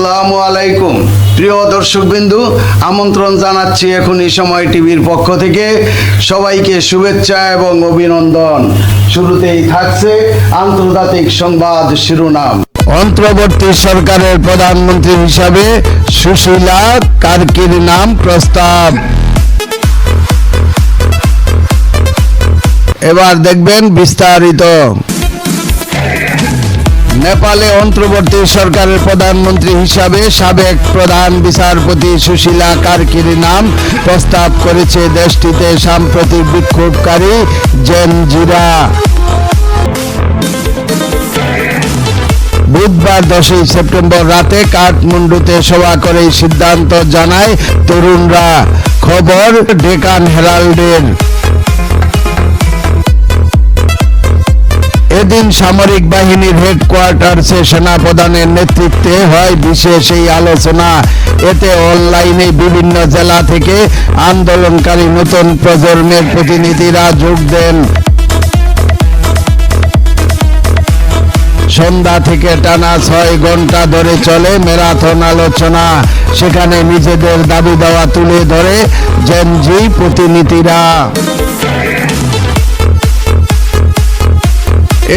আসসালামু আলাইকুম। প্রিয় দর্শকবিন্দু, আমন্ত্রণ জানাচ্ছি এখনই সময় টিভির পক্ষ থেকে। সবাইকে শুভেচ্ছা এবং অভিনন্দন। শুরুতেই থাকছে আন্তর্জাতিক সংবাদ শিরোনাম। অন্তর্বর্তী সরকারের প্রধানমন্ত্রী হিসাবে সুশীলা কার্কির নাম প্রস্তাব। এবার দেখবেন বিস্তারিত। নেপালে অন্তর্বর্তী সরকারের প্রধানমন্ত্রী হিসাবে সাবেক প্রধান বিচারপতি সুশীলা কার্কির নাম প্রস্তাব করেছে দেশটিতে সাম্প্রতিক বিক্ষোভকারী জেনজিরা বুধবার দশই সেপ্টেম্বর রাতে কাঠমান্ডুতে সভা করে সিদ্ধান্ত জানায় তরুণরা। খবর, ডেকান হেরাল্ডের। এদিন সামরিক বাহিনীর হেডকোয়ার্টার্সে সেনাপ্রধানের নেতৃত্বে হয় বিশেষ এই আলোচনা। এতে অনলাইনে বিভিন্ন জেলা থেকে আন্দোলনকারী নতুন প্রজন্মের প্রতিনিধিরা যোগ দেন। সন্ধ্যা থেকে টানা ছয় ঘণ্টা ধরে চলে ম্যারাথন আলোচনা। সেখানে নিজেদের দাবি দেওয়া তুলে ধরে জেনজি প্রতিনিধিরা।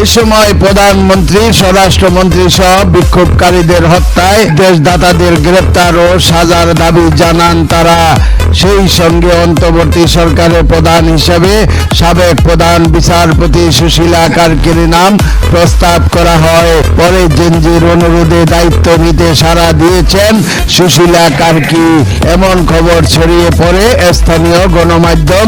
এ সময় প্রধানমন্ত্রী, স্বরাষ্ট্রমন্ত্রী সহ বিক্ষোভকারীদের হত্যায় দেশদাতাদের গ্রেপ্তার ও সাজার দাবি জানান তারা। সেই সঙ্গে অন্তর্বর্তী সরকারের প্রধান হিসেবে সাবেক প্রধান বিচারপতি সুশীলা কার্কির নাম প্রস্তাব করা হয়। পরে জেনজির অনুরোধে দায়িত্ব নিতে সাড়া দিয়েছেন সুশীলা কার্কি। এমন খবর ছড়িয়ে পড়ে স্থানীয় গণমাধ্যম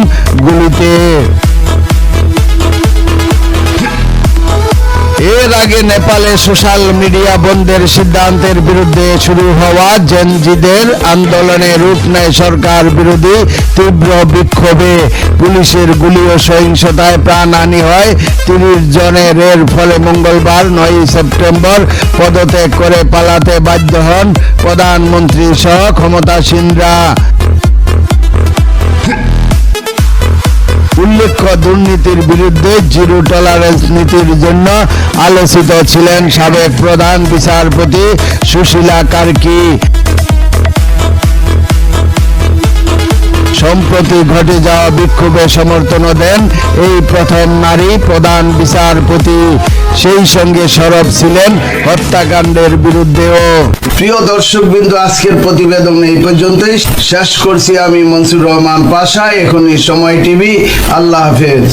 আগে নেপালে সোশ্যাল মিডিয়া বন্ধের সিদ্ধান্তের বিরুদ্ধে শুরু হওয়া জেনজিদের আন্দোলনে রূপ নেয় সরকার বিরোধী তীব্র বিক্ষোভে। পুলিশের গুলি ও সহিংসতায় প্রাণহানি হয়। তিরিশ জনের এর ফলে মঙ্গলবার নয় সেপ্টেম্বর পদত্যাগ করে পালাতে বাধ্য হন প্রধানমন্ত্রী সহ ক্ষমতাসীনরা। উল্লেখ্য দুর্নীতির বিরুদ্ধে জিরো টলারেন্স নীতির জন্য আলোচিত ছিলেন সাবেক প্রধান বিচারপতি সুশীলা কার্কি। সম্প্রতি ঘটে যাওয়া বিক্ষোভে সমর্থন দেন এই প্রথম নারী প্রধান বিচারপতি। সেই সঙ্গে সরব ছিলেন হত্যাকাণ্ডের বিরুদ্ধেও। প্রিয় দর্শক বিন্দু আজকের প্রতিবেদন এই পর্যন্তই। শেষ করছি আমি মনসুর রহমান পাশা। এখনই সময় টিভি। আল্লাহ হাফেজ।